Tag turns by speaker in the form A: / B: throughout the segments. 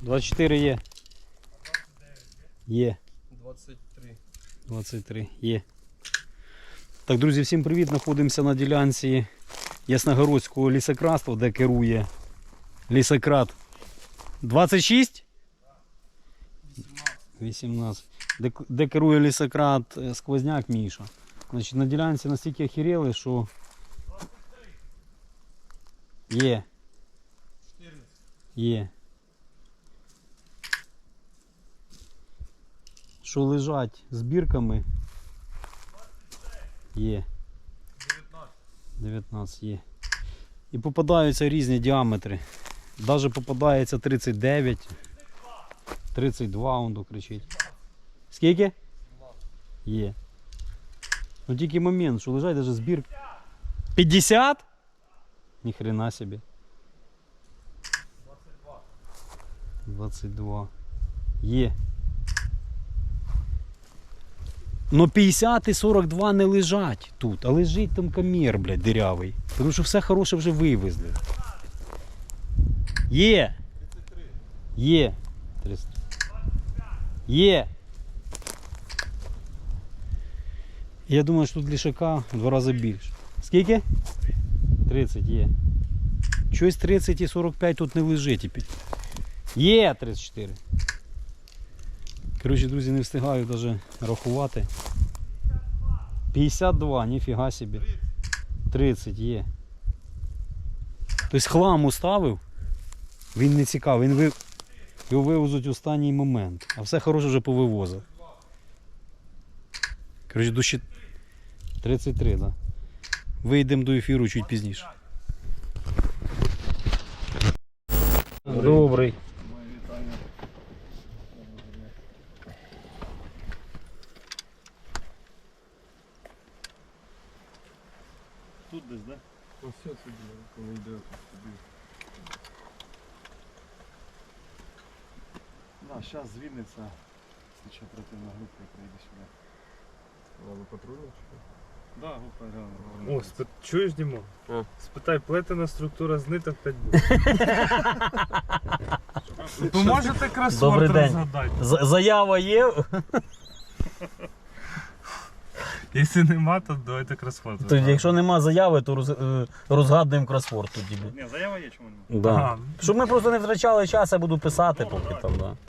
A: 24 є. Є.
B: 23.
A: 23 є. Так, друзі, всім привіт. Знаходимося на ділянці Ясногородського лісократства, де керує лісократ. 26? 18. Де, де керує лісократ е, сквозняк Міша. Значить, на ділянці настільки охерели, що. Є.
B: 14.
A: Є. Що лежать збірками? Є.
B: 19.
A: 19 є. І попадаються різні діаметри. Навіть попадається 39. 32 он кричить. Скільки? Є. Ну тільки момент, що лежать даже збір. 50? Ніхрена собі.
B: 22.
A: 22. Є. Но 50 і 42 не лежать тут, а лежить там камір, блядь, дирявий. Тому що все хороше вже вивезли. Є!
B: 33.
A: Є! 300. Є! Я думаю, що тут лішака в два рази більше. Скільки? 30 є. Щось 30 і 45 тут не лежить. Є 34. Коротше, друзі, не встигаю навіть рахувати. 52, ніфіга собі. 30 є. Тобто хлам уставив, він не цікавий, він ви... його вивезуть у останній момент. А все хороше вже повивозив. Коротше, щит... 33, так. Да. Вийдемо до ефіру чуть пізніше. Добрий.
B: Моє вітання.
C: Тут десь, да?
B: Ось все сюди, коли йде сюди.
C: Да, зараз звільниться слідча оперативна група прийде сюди.
B: Ладно, патрульно чи?
C: Да, група реально.
D: О, спи... чуєш, Дімо?
B: А.
D: Спитай, плетена структура з ниток 5 буде. Ви можете
A: Добрий
D: кросворд
A: день.
D: розгадати?
A: Заява є.
D: Якщо нема, то давайте кросворд.
A: То, якщо нема заяви, то роз, е, розгадуємо кросворд тоді.
C: Ні, заява є, чому нема?
A: Да.
D: Ага.
A: Щоб ми просто не втрачали час, я буду писати поки там, да.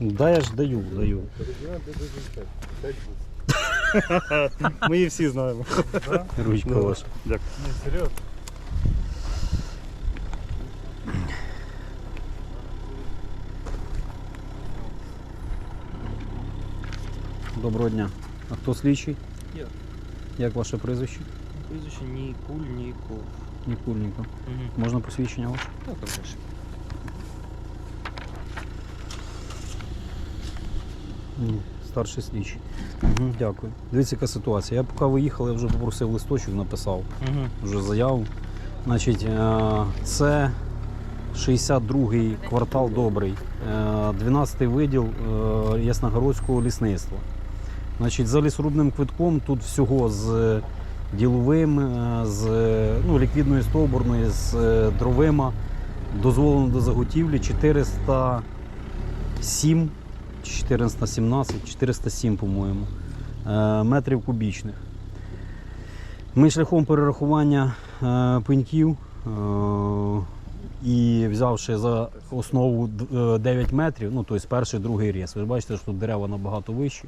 A: Да, я ж даю, даю.
C: Ми її всі знаємо.
A: Ручка
C: Ну.
A: ваша.
D: Ні, серйозно.
A: Доброго дня. А хто слідчий?
E: Я.
A: Як ваше прізвище?
E: Прізвище ні куль, ні ков.
A: Нікульненко.
E: Угу.
A: Можна посвідчення ваше?
E: Так, конечно.
A: Ні. Старший слідчий. Угу, дякую. Дивіться, яка ситуація. Я поки виїхав, я вже попросив листочок, написав.
E: Угу.
A: вже заяву. Значить, е, це 62-й квартал добрий, е, 12-й виділ е, Ясногородського лісництва. Значить, за лісорубним квитком тут всього з діловим, е, з ну, ліквідною стовбурною, з е, дровима дозволено до заготівлі 407 чи 417, 407, по-моєму, е, метрів кубічних. Ми шляхом перерахування е, пеньків е, і взявши за основу е, 9 метрів, ну тобто перший, другий різ. Ви бачите, що тут дерева набагато вищі,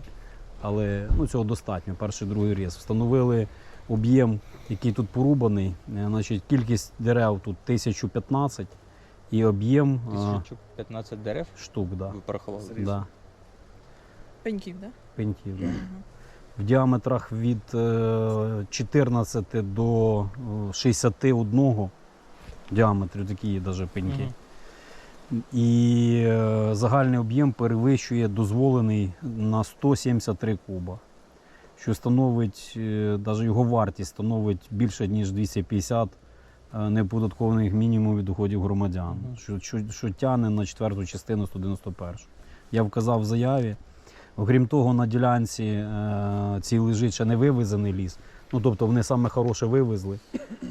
A: але ну, цього достатньо. Перший, другий різ. Встановили об'єм, який тут порубаний. Е, Значить, кількість дерев тут 1015 і об'єм е,
E: 1015 дерев
A: штук. Да,
E: ви порахували.
A: да,
F: Пеньків, да?
A: пеньків. Да. в діаметрах від е, 14 до е, 61 діаметрів, такі є навіть пеньки. І е, загальний об'єм перевищує дозволений на 173 куба, що становить, навіть його вартість становить більше, ніж 250 е, неоподаткованих мінімумів доходів громадян, що, що, що тягне на четверту частину 191. Я вказав в заяві. Окрім того, на ділянці е, цій лежить ще не вивезений ліс. Ну, тобто вони саме хороше вивезли,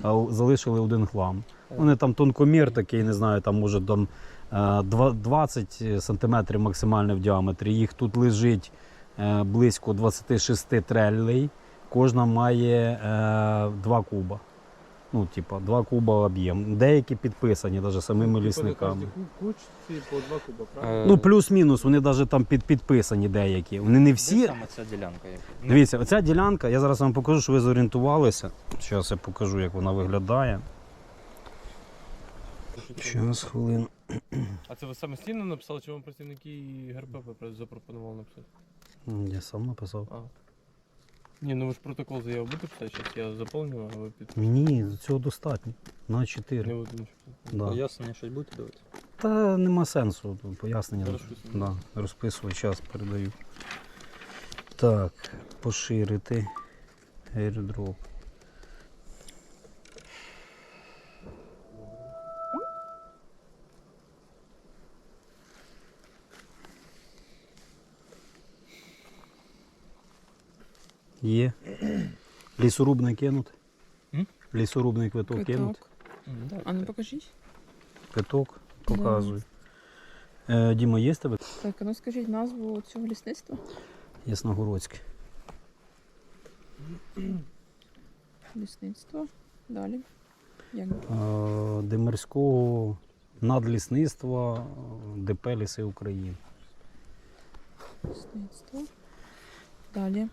A: а залишили один хлам. Вони там тонкомір такий, не знаю, там може там е, 20 см максимально в діаметрі. Їх тут лежить е, близько 26 трелей. Кожна має е, 2 куба. Ну, типа, 2 куба об'єм. Деякі підписані навіть самими лісниками.
B: Типу, по два куба, правильно?
E: Е,
A: Ну, плюс-мінус, вони навіть там під, підписані деякі. Вони не
E: Де
A: всі.
E: саме ця ділянка?
A: Дивіться, оця ділянка, я зараз вам покажу, що ви зорієнтувалися. Зараз я покажу, як вона виглядає. Зараз хвилину.
B: А це ви самостійно написали, чи вам працівники ГРП запропонували написати?
A: Я сам написав.
B: А. Ні, ну ви ж протокол заяву будете писати, зараз я заповню, а ви під...
A: Ні, цього достатньо. На
B: Не
A: 4.
B: буду нічого писати.
A: Да.
E: Пояснення щось будете давати?
A: Та нема сенсу. Пояснення.
B: Розписано.
A: Да, розписую, час передаю. Так, поширити. Airdrop. Є. Лісорубний кинути.
E: М?
A: Лісорубний квиток.
F: Квиток. А ну покажіть.
A: Квиток показуй. Е, Діма, є в тебе?
F: Так, а ну скажіть назву цього лісництва.
A: Ясногородське.
F: Лісництво. Далі. Як?
A: Е, Демирського надлісництва е, ДП Ліси України.
F: Лісництво. Далі.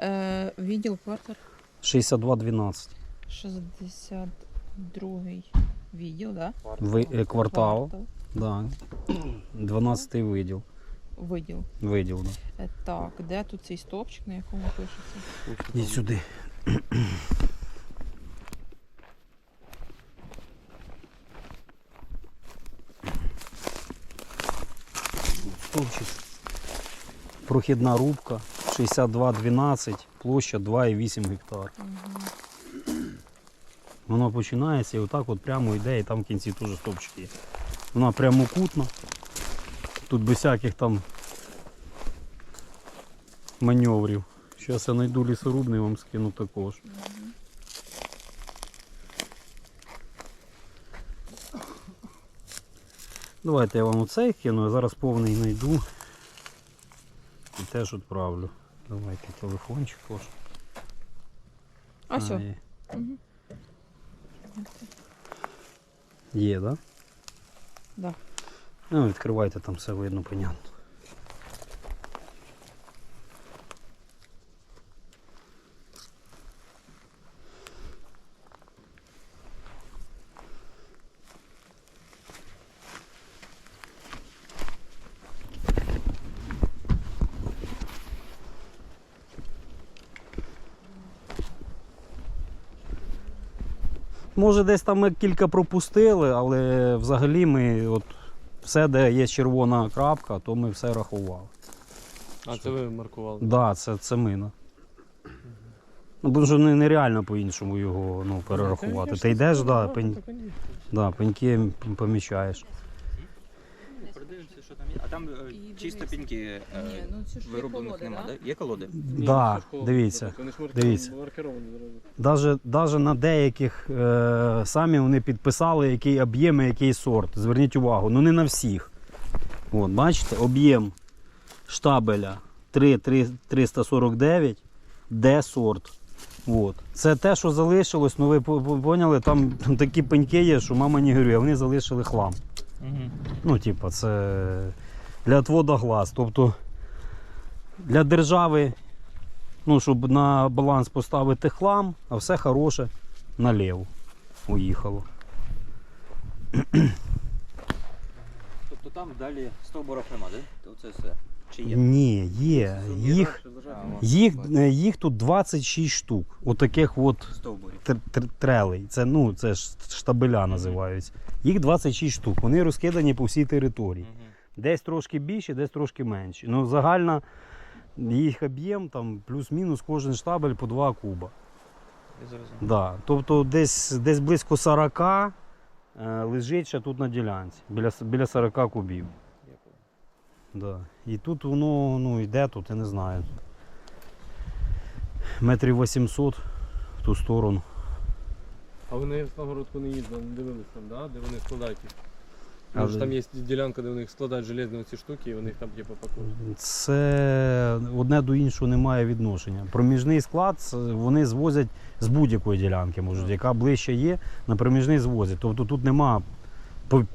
F: Е, відділ квартир
A: 6212.
F: 62 відділ, да?
A: Ви, е, квартал. Да. 12 виділ.
F: Виділ.
A: Виділ, да.
F: Е, так, де тут цей стовпчик, на якому пишеться?
A: І сюди. Стовпчик. Прохідна рубка 6212, площа 2,8 гектар.
F: Угу.
A: Воно починається і отак от прямо йде, і там в кінці теж стовпчик є. Вона прямокутна. Тут без всяких там маневрів. Зараз я знайду лісорубний, вам скину також. Давайте я вам оцей кину, я зараз повний знайду і теж відправлю. Давайте телефончик ваш.
F: А все.
A: є.
F: Угу.
A: Є, так?
F: Да.
A: Ну, відкривайте, там все видно, понятно. Може, десь там ми кілька пропустили, але взагалі ми от все, де є червона крапка, то ми все рахували.
B: А це ви маркували?
A: Так, да, це, це мина. Ну, бо вже нереально по-іншому його ну, перерахувати. Ти йдеш, да, пень, да, пеньки помічаєш.
E: Продивимося, що там є. А там е,
F: І
E: чисто пеньки е,
F: Ні, ну це ж є
E: вироблених
F: колоди,
E: нема,
F: да?
E: да? Є колоди?
A: Да, дивіться.
B: Вони ж
A: дивіться. Даже, даже на деяких е, самі вони підписали, який об'єм і який сорт. Зверніть увагу, ну не на всіх. От, бачите, об'єм штабеля 3, 3, 349, Д сорт. От. Це те, що залишилось, ну ви по- по- поняли, там такі пеньки є, що мама не горює, вони залишили хлам. Ну, типу, це для отвода глаз. Тобто для держави, ну, щоб на баланс поставити хлам, а все хороше наліво уїхало.
E: Тобто там далі стовбурок нема, да? То це все. Чи є?
A: Ні, є. Їх, їх, е, їх тут 26 штук. Отаких от
E: Стовбурів.
A: тр- тр- трелей. Це, ну, це ж штабеля називаються. Їх 26 штук. Вони розкидані по всій території. Десь трошки більше, десь трошки менше. Ну, загальна їх об'єм там плюс-мінус кожен штабель по 2 куба.
E: Я зрозумів.
A: Да. Тобто десь, десь близько 40 е, лежить ще тут на ділянці, біля, с- біля 40 кубів. Да. І тут воно ну, йде тут, я не знаю. Метрів 800 в ту сторону.
B: А ви на Ясногородку не їздили, не дивились там, да? де вони складають їх?
A: Але-
B: Може там є ділянка, де вони їх складають железні оці штуки, і вони їх там типу пакують.
A: Це одне до іншого не має відношення. Проміжний склад вони звозять з будь-якої ділянки, можуть, яка ближче є, на проміжний звозять. Тобто тут нема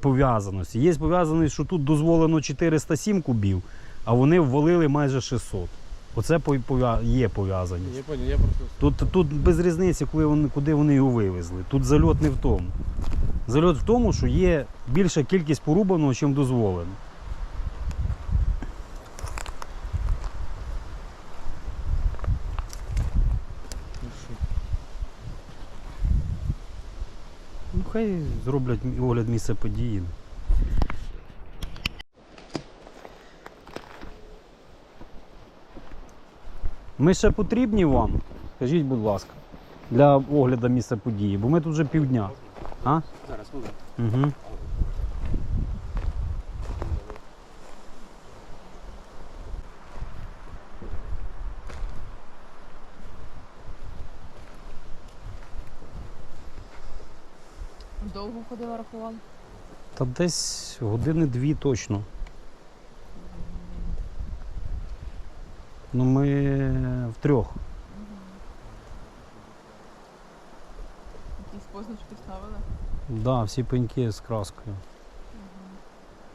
A: пов'язаності. Є пов'язаність, що тут дозволено 407 кубів, а вони ввалили майже 600. Оце є пов'язаність. Тут, тут без різниці, коли вони, куди вони його вивезли. Тут зальот не в тому. Зальот в тому, що є більша кількість порубаного, ніж дозволено. Хай зроблять огляд місця події. Ми ще потрібні вам? Скажіть, будь ласка, для огляду місця події, бо ми тут вже півдня. А?
E: Зараз буде.
A: Угу. Десь години дві точно. Ну ми втрьох.
F: Якісь позначки ставили?
A: Да, всі пеньки з краскою.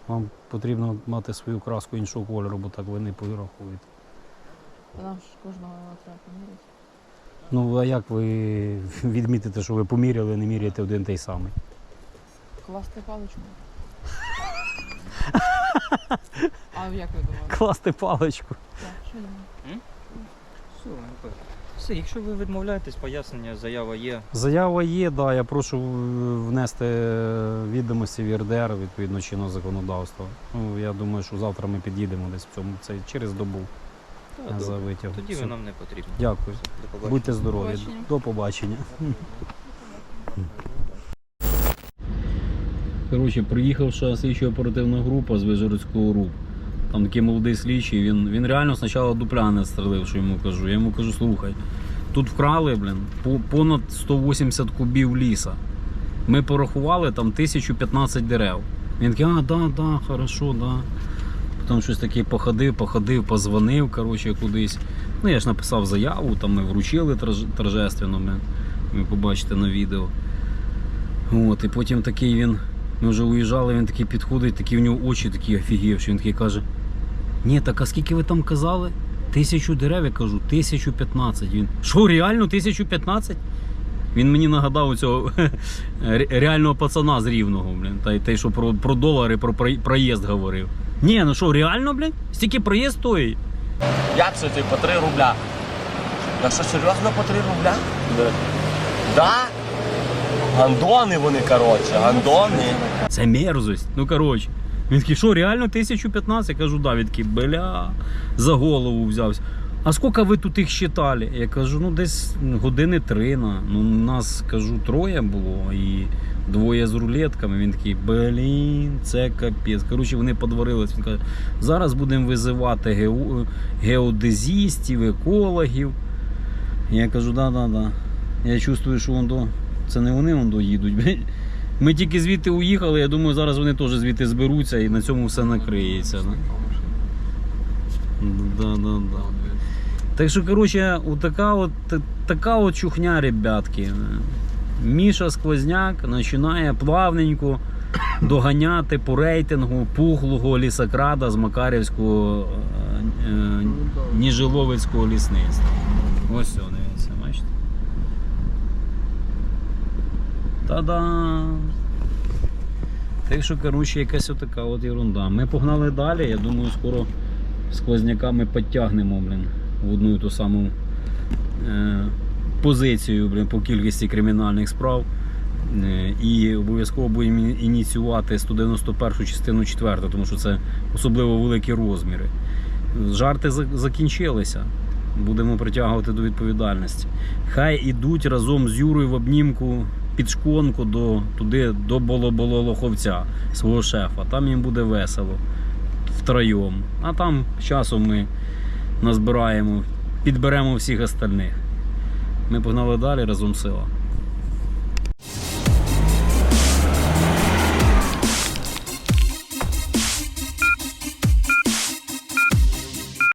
A: Вам потрібно мати свою краску іншого кольору, бо так ви не порахуєте.
F: Та нам ж кожного треба поміряти.
A: Ну, а як ви відмітите, що ви поміряли, не міряєте один той самий?
F: Класти паличку. А як ви думали?
A: Класти паличку.
F: Так, що ні?
E: Все, ну, Все, якщо ви відмовляєтесь, пояснення, заява є.
A: Заява є, да, я прошу внести відомості в ЄРДР відповідно чинного законодавства. Ну, я думаю, що завтра ми під'їдемо десь в цьому це через добу
E: Та,
A: за витяг.
E: Тоді
A: Все.
E: ви нам не потрібні.
A: Дякую.
E: Все, До побачення.
A: Будьте здорові.
F: побачення.
A: До побачення. Коротше, приїхавша слідчо оперативна група з Вижгородського РУП. Там такий молодий слідчий, він, він реально спочатку дупля не стрелив, що йому кажу. Я йому кажу, слухай, тут вкрали, блін, понад 180 кубів ліса. Ми порахували там 1015 дерев. Він такий, а, да, да, хорошо, да. Потім щось таке походив, походив, позвонив, коротше, кудись. Ну, я ж написав заяву, там ми вручили торжественно, ми, ви побачите на відео. От, і потім такий він, ми вже уїжджали, він такий підходить, такі в нього очі такі офігівші. Він такий каже: Ні, так а скільки ви там казали? Тисячу дерев, я кажу, 1015. Він. Що, реально 1015? Він мені нагадав цього реального пацана з рівного, блін. Та, той, що про, про долари, про проїзд- говорив. Ні, ну що, реально, блін? Стільки проїзд стоїть?
G: Як це ти по 3 рубля? Так що серйозно по 3 рубля? Да. Да? Гандони вони, коротше, гандони.
A: Це мерзость. Ну коротше. Він такий, що реально 1015? Я кажу, да, він такий, бля, за голову взявся. А скільки ви тут їх считали? Я кажу, ну десь години три. На. Ну, нас, кажу, троє було і двоє з рулетками. Він такий, блін, це капець. Коротше, вони подварились. Він каже, зараз будемо визивати гео... геодезістів, екологів. Я кажу, да, да, да. Я чувствую, що воно, це не вони воно їдуть. блін. Ми тільки звідти уїхали, я думаю, зараз вони теж звідти зберуться і на цьому все накриється. Да, да. да. Так що, коротше, така от, така от чухня, ребятки. Міша Сквозняк починає плавненько доганяти по рейтингу пухлого лісокрада з Макарівського е, е, Ніжиловицького лісництва. Ось все, дивіться, бачите. Та-дам! Так що, коротше, якась отака от ерунда. Ми погнали далі, я думаю, скоро сквозняка ми підтягнемо, блін, в одну і ту саму е, позицію блін, по кількості кримінальних справ. Е, І обов'язково будемо ініціювати 191 частину 4, тому що це особливо великі розміри. Жарти за- закінчилися. Будемо притягувати до відповідальності. Хай ідуть разом з Юрою в обнімку під шконку до, туди до Боло-Боло-Лоховця, свого шефа. Там їм буде весело втроєм. А там з часом ми назбираємо, підберемо всіх остальних. Ми погнали далі разом сила.